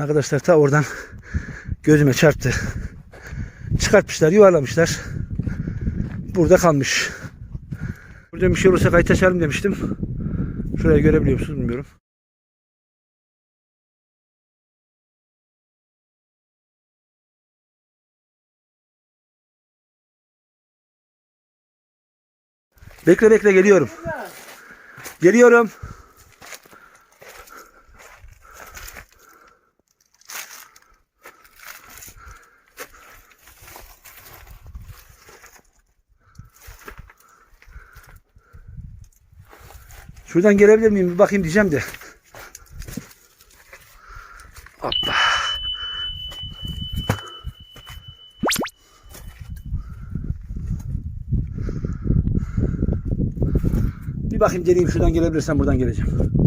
Arkadaşlar ta oradan gözüme çarptı. Çıkartmışlar, yuvarlamışlar. Burada kalmış. Burada bir şey olursa kayıt açarım demiştim. Şurayı görebiliyor musunuz bilmiyorum. Bekle bekle geliyorum. Geliyorum. Şuradan gelebilir miyim? Bir bakayım diyeceğim de. Hoppa. Bir bakayım geleyim şuradan gelebilirsem buradan geleceğim.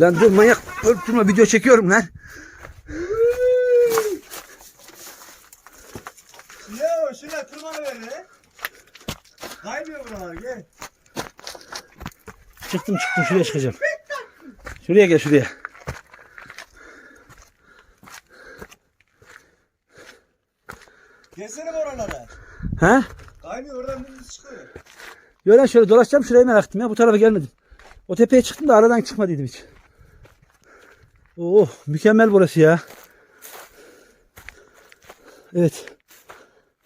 Lan dur manyak ölüp durma video çekiyorum lan. Ya şuna tırmanı ver lan. Kaymıyor buralar gel. Çıktım çıktım şuraya çıkacağım. Şuraya gel şuraya. Gelsene oralara. Ha? Kaymıyor oradan dümdüz çıkıyor. Yo lan şöyle dolaşacağım şurayı merak ettim ya. Bu tarafa gelmedim. O tepeye çıktım da aradan çıkmadıydım hiç. Oh mükemmel burası ya. Evet.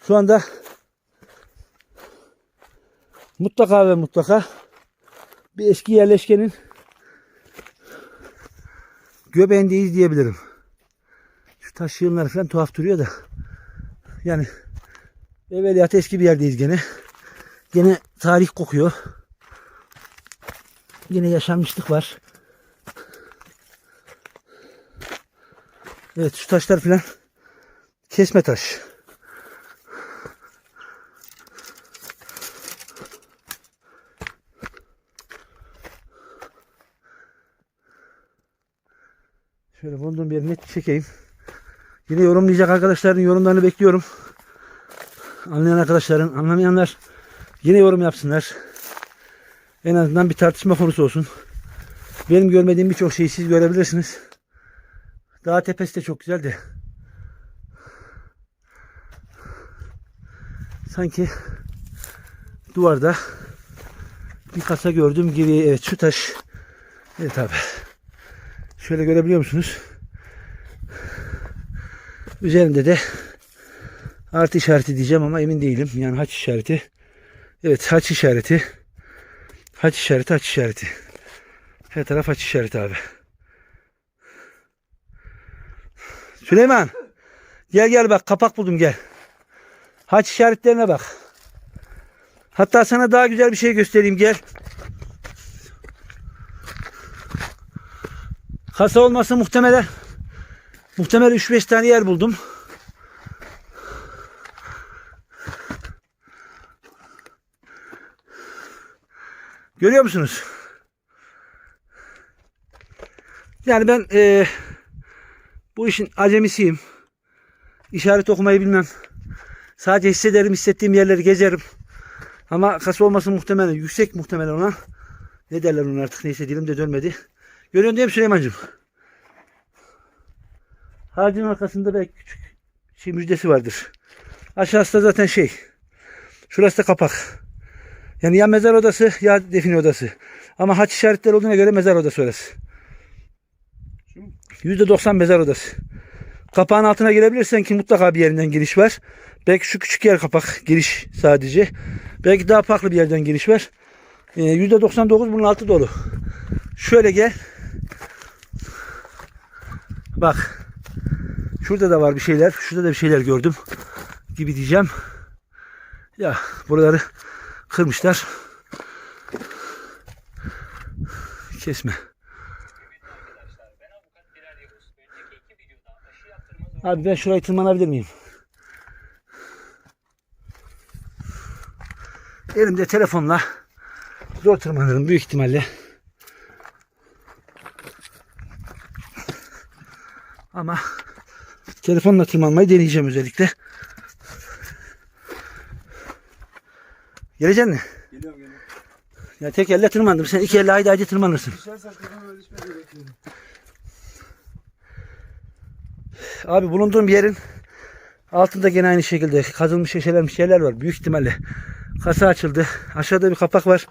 Şu anda mutlaka ve mutlaka bir eski yerleşkenin göbeğindeyiz diyebilirim. Şu taş yığınları falan tuhaf duruyor da. Yani evveliyat eski bir yerdeyiz gene. Gene tarih kokuyor. Yine yaşanmışlık var. Evet şu taşlar filan kesme taş. Şöyle bulunduğum bir yeri net çekeyim. Yine yorumlayacak arkadaşların yorumlarını bekliyorum. Anlayan arkadaşların, anlamayanlar yine yorum yapsınlar. En azından bir tartışma konusu olsun. Benim görmediğim birçok şeyi siz görebilirsiniz. Dağ tepesi de çok güzel de. Sanki duvarda bir kasa gördüğüm gibi. Evet şu taş. Evet abi. Şöyle görebiliyor musunuz? Üzerinde de artı işareti diyeceğim ama emin değilim. Yani haç işareti. Evet haç işareti. Haç işareti haç işareti. Her taraf haç işareti abi. Süleyman. Gel gel bak kapak buldum gel. Haç işaretlerine bak. Hatta sana daha güzel bir şey göstereyim gel. Kasa olması muhtemelen muhtemelen 3-5 tane yer buldum. Görüyor musunuz? Yani ben eee, bu işin acemisiyim. İşaret okumayı bilmem. Sadece hissederim, hissettiğim yerleri gezerim. Ama kasa olması muhtemelen, yüksek muhtemelen ona. Ne derler ona artık neyse dilim de dönmedi. Görüyorsun değil mi Süleyman'cığım? Ağacın arkasında belki küçük şey müjdesi vardır. Aşağısı da zaten şey. Şurası da kapak. Yani ya mezar odası ya define odası. Ama haç işaretleri olduğuna göre mezar odası orası. %90 mezar odası. Kapağın altına girebilirsen ki mutlaka bir yerinden giriş var. Belki şu küçük yer kapak giriş sadece. Belki daha farklı bir yerden giriş var. Ee, %99 bunun altı dolu. Şöyle gel. Bak. Şurada da var bir şeyler. Şurada da bir şeyler gördüm. Gibi diyeceğim. Ya buraları kırmışlar. Kesme. Abi ben şurayı tırmanabilir miyim? Elimde telefonla zor tırmanırım büyük ihtimalle. Ama telefonla tırmanmayı deneyeceğim özellikle. Geleceksin mi? Geliyorum geliyorum. Ya tek elle tırmandım. Sen iki elle haydi haydi tırmanırsın. Düşersen tırmanma düşme. Abi bulunduğum yerin altında gene aynı şekilde kazılmış şişelenmiş yerler var. Büyük ihtimalle kasa açıldı. Aşağıda bir kapak var.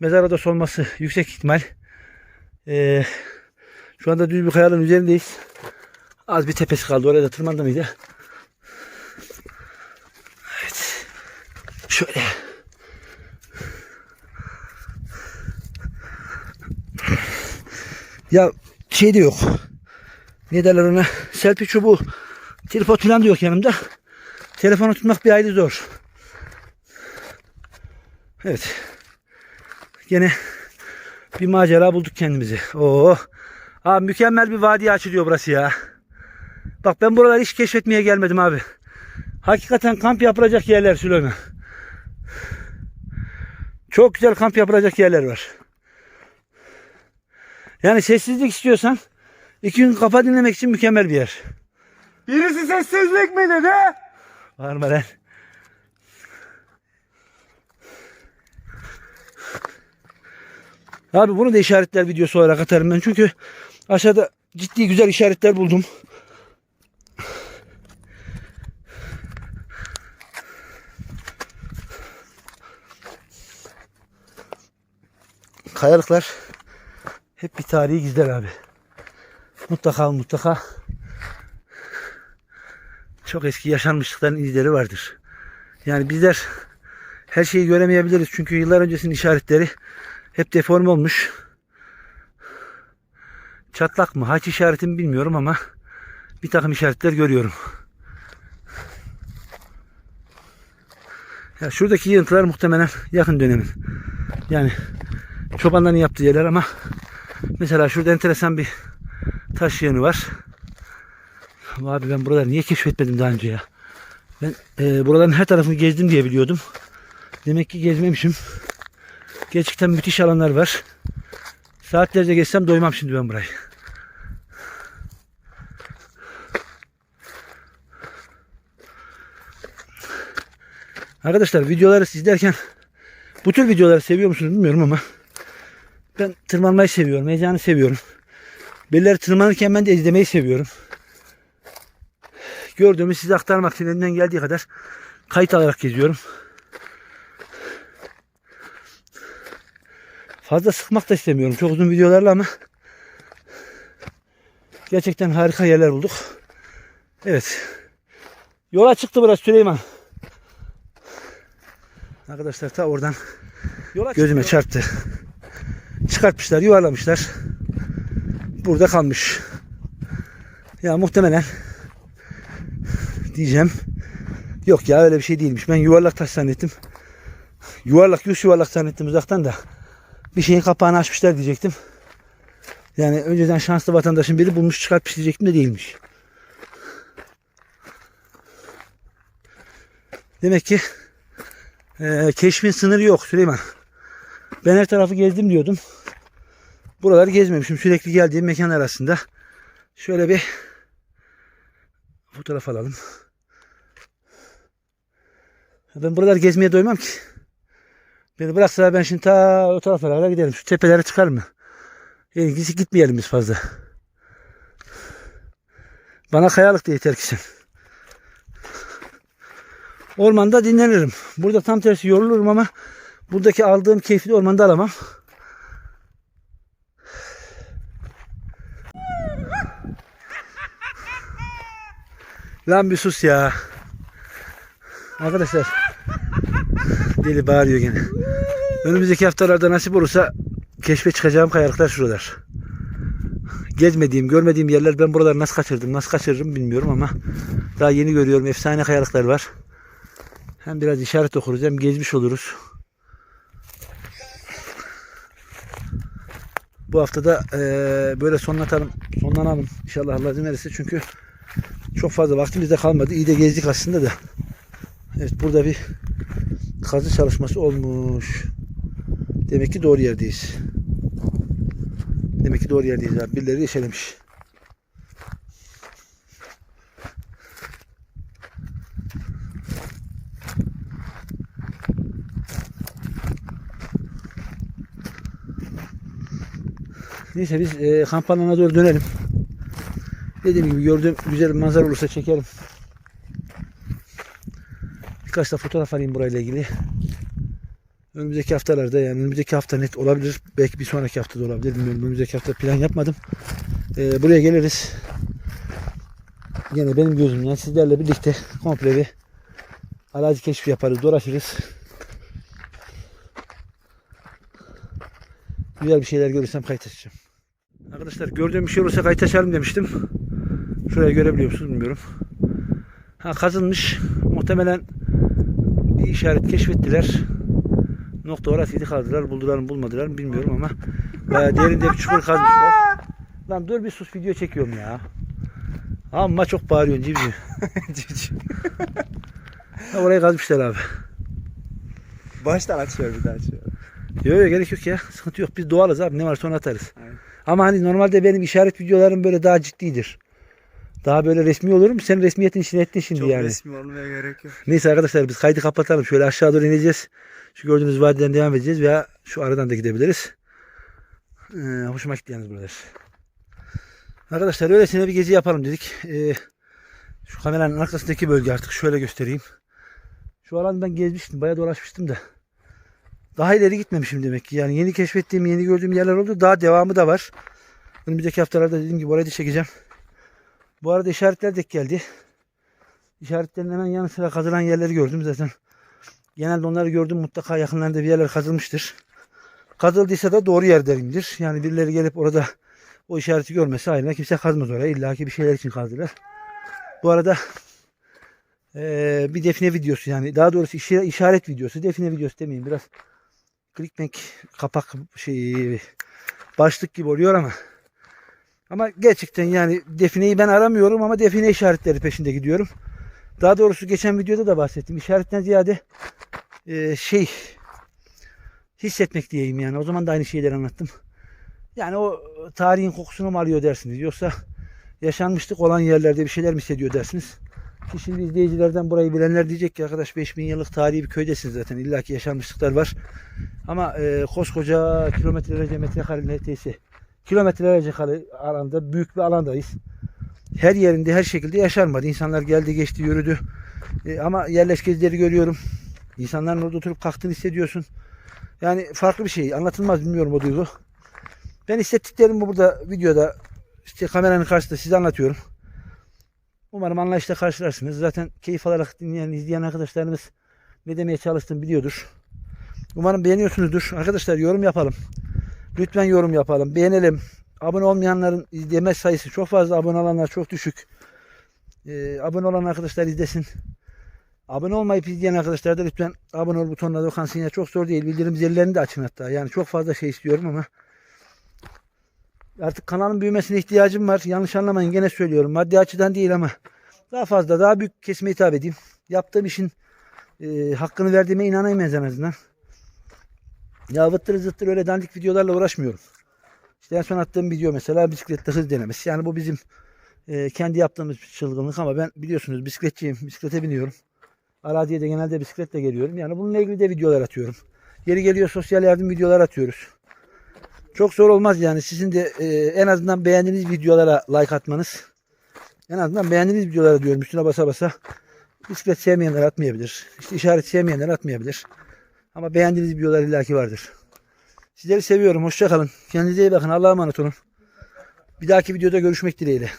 Mezar odası olması yüksek ihtimal. Ee, şu anda düz bir kayanın üzerindeyiz. Az bir tepesi kaldı. Oraya da tırmandı mıydı? Evet. Şöyle. Ya şey de yok. Ne derler ona? Selfie çubuğu. Tripod falan da yok yanımda. Telefonu tutmak bir ayrı zor. Evet. Gene bir macera bulduk kendimizi. Oo. Abi mükemmel bir vadi açılıyor burası ya. Bak ben buraları hiç keşfetmeye gelmedim abi. Hakikaten kamp yapılacak yerler Süleyman. Çok güzel kamp yapılacak yerler var. Yani sessizlik istiyorsan iki gün kafa dinlemek için mükemmel bir yer. Birisi sessizlik mi dedi? Var mı lan? Abi bunu da işaretler videosu olarak atarım ben. Çünkü aşağıda ciddi güzel işaretler buldum. Kayalıklar hep bir tarihi gizler abi. Mutlaka mutlaka çok eski yaşanmışlıkların izleri vardır. Yani bizler her şeyi göremeyebiliriz. Çünkü yıllar öncesinin işaretleri hep deforme olmuş. Çatlak mı, haç işareti mi bilmiyorum ama bir takım işaretler görüyorum. Ya şuradaki yığıntılar muhtemelen yakın dönemin. Yani çobanların yaptığı yerler ama mesela şurada enteresan bir taş yığını var. Abi ben buraları niye keşfetmedim daha önce ya? Ben e, buraların her tarafını gezdim diye biliyordum. Demek ki gezmemişim. Gerçekten müthiş alanlar var. Saatlerce gezsem doymam şimdi ben burayı. Arkadaşlar videoları izlerken bu tür videoları seviyor musunuz bilmiyorum ama ben tırmanmayı seviyorum, heyecanı seviyorum. Birileri tırmanırken ben de izlemeyi seviyorum gördüğümü size aktarmak için elimden geldiği kadar kayıt alarak geziyorum. Fazla sıkmak da istemiyorum. Çok uzun videolarla ama gerçekten harika yerler bulduk. Evet. Yola çıktı burası Süleyman. Arkadaşlar ta oradan Yola gözüme çarptı. Çıkartmışlar, yuvarlamışlar. Burada kalmış. Ya muhtemelen diyeceğim. Yok ya öyle bir şey değilmiş. Ben yuvarlak taş zannettim. Yuvarlak yüz yuvarlak zannettim uzaktan da. Bir şeyin kapağını açmışlar diyecektim. Yani önceden şanslı vatandaşın biri bulmuş çıkartmış diyecektim de değilmiş. Demek ki e, keşfin sınırı yok Süleyman. Ben her tarafı gezdim diyordum. Buraları gezmemişim. Sürekli geldiğim mekan arasında. Şöyle bir fotoğraf alalım. Ben buraları gezmeye doymam ki. Beni bıraksalar ben şimdi ta o taraflara kadar giderim. Şu tepelere çıkar mı? İyisi gitmeyelim biz fazla. Bana kayalık da yeter ki sen. Ormanda dinlenirim. Burada tam tersi yorulurum ama buradaki aldığım keyfi de ormanda alamam. Lan bir sus ya. Arkadaşlar. Deli bağırıyor gene. Önümüzdeki haftalarda nasip olursa keşfe çıkacağım kayalıklar şuralar. Gezmediğim, görmediğim yerler ben buraları nasıl kaçırdım, nasıl kaçırırım bilmiyorum ama daha yeni görüyorum. Efsane kayalıklar var. Hem biraz işaret okuruz hem gezmiş oluruz. Bu haftada eee, böyle sonlatalım, sonlanalım. İnşallah Allah izin verirse çünkü çok fazla vaktimiz de kalmadı. İyi de gezdik aslında da. Evet burada bir kazı çalışması olmuş. Demek ki doğru yerdeyiz. Demek ki doğru yerdeyiz abi. Birileri yeşelemiş. Neyse biz e, kampanana doğru dönelim. Dediğim gibi gördüğüm güzel bir manzara olursa çekerim. Birkaç da fotoğraf alayım burayla ilgili. Önümüzdeki haftalarda yani önümüzdeki hafta net olabilir. Belki bir sonraki hafta da olabilir. Bilmiyorum. Önümüzdeki hafta plan yapmadım. Ee, buraya geliriz. Yine benim gözümden sizlerle birlikte komple bir arazi keşfi yaparız. Dolaşırız. Güzel bir şeyler görürsem kayıt açacağım. Arkadaşlar gördüğüm bir şey olursa kayıt açarım demiştim. Şuraya görebiliyor musunuz bilmiyorum. Ha kazılmış. Muhtemelen bir işaret keşfettiler. Nokta orasıydı kazdılar. Buldular mı bulmadılar mı bilmiyorum ama bayağı derinde bir çukur kazmışlar. Lan dur bir sus video çekiyorum ya. Amma çok bağırıyorsun civciv. Ha, orayı kazmışlar abi. Baştan açıyor bir daha açıyor. Yok yok gerek yok ya. Sıkıntı yok. Biz doğalız abi. Ne varsa onu atarız. Aynen. Ama hani normalde benim işaret videolarım böyle daha ciddidir. Daha böyle resmi olurum. Sen resmiyetin içine ettin şimdi Çok yani. resmi olmaya gerek yok. Neyse arkadaşlar biz kaydı kapatalım. Şöyle aşağı doğru ineceğiz. Şu gördüğünüz vadiden devam edeceğiz veya şu aradan da gidebiliriz. Ee, hoşuma gitti yalnız buralar. Arkadaşlar öylesine bir gezi yapalım dedik. Ee, şu kameranın arkasındaki bölge artık şöyle göstereyim. Şu alanı ben gezmiştim. Bayağı dolaşmıştım da. Daha ileri gitmemişim demek ki. Yani yeni keşfettiğim, yeni gördüğüm yerler oldu. Daha devamı da var. Önümüzdeki haftalarda dediğim gibi orayı da çekeceğim. Bu arada işaretler de geldi. İşaretlerin hemen yanı sıra kazılan yerleri gördüm zaten. Genelde onları gördüm mutlaka yakınlarında bir yerler kazılmıştır. Kazıldıysa da doğru yerdeyimdir. Yani birileri gelip orada o işareti görmesi ayrına kimse kazmaz oraya. İlla ki bir şeyler için kazdılar. Bu arada eee, bir define videosu yani daha doğrusu işaret videosu. Define videosu demeyeyim biraz clickbank kapak şey başlık gibi oluyor ama ama gerçekten yani defineyi ben aramıyorum ama define işaretleri peşinde gidiyorum. Daha doğrusu geçen videoda da bahsettim. İşaretten ziyade e, şey hissetmek diyeyim yani. O zaman da aynı şeyleri anlattım. Yani o tarihin kokusunu mu alıyor dersiniz? Yoksa yaşanmışlık olan yerlerde bir şeyler mi hissediyor dersiniz? Ki şimdi izleyicilerden burayı bilenler diyecek ki arkadaş 5000 yıllık tarihi bir köydesiniz zaten. İlla ki yaşanmışlıklar var. Ama e, koskoca kilometrelerce metrekare neredeyse kilometrelerce alanda büyük bir alandayız. Her yerinde her şekilde yaşanmadı. İnsanlar geldi geçti yürüdü. E, ama yerleşkezileri görüyorum. İnsanların orada oturup kalktığını hissediyorsun. Yani farklı bir şey. Anlatılmaz bilmiyorum o duygu. Ben hissettiklerimi burada videoda işte kameranın karşısında size anlatıyorum. Umarım anlayışla karşılarsınız. Zaten keyif alarak dinleyen, izleyen arkadaşlarımız ne demeye çalıştığımı biliyordur. Umarım beğeniyorsunuzdur. Arkadaşlar yorum yapalım. Lütfen yorum yapalım. Beğenelim. Abone olmayanların izleme sayısı çok fazla. Abone olanlar çok düşük. Ee, abone olan arkadaşlar izlesin. Abone olmayıp izleyen arkadaşlar da lütfen abone ol butonuna dokansın. Ya çok zor değil. Bildirim zillerini de açın hatta. Yani çok fazla şey istiyorum ama artık kanalın büyümesine ihtiyacım var. Yanlış anlamayın. Gene söylüyorum. Maddi açıdan değil ama daha fazla daha büyük kesime hitap edeyim. Yaptığım işin e, hakkını verdiğime inanayım en azından. Ya vıttır zıttır öyle dandik videolarla uğraşmıyorum. İşte en son attığım video mesela bisikletle hız denemesi. Yani bu bizim e, kendi yaptığımız çılgınlık ama ben biliyorsunuz bisikletçiyim. Bisiklete biniyorum. Araziye de genelde bisikletle geliyorum. Yani bununla ilgili de videolar atıyorum. Yeri geliyor sosyal yardım videolar atıyoruz. Çok zor olmaz yani. Sizin de e, en azından beğendiğiniz videolara like atmanız. En azından beğendiğiniz videolara diyorum üstüne basa basa. Bisiklet sevmeyenler atmayabilir. İşte işaret sevmeyenler atmayabilir. Ama beğendiğiniz videolar illaki vardır. Sizleri seviyorum. Hoşça kalın. Kendinize iyi bakın. Allah'a emanet olun. Bir dahaki videoda görüşmek dileğiyle.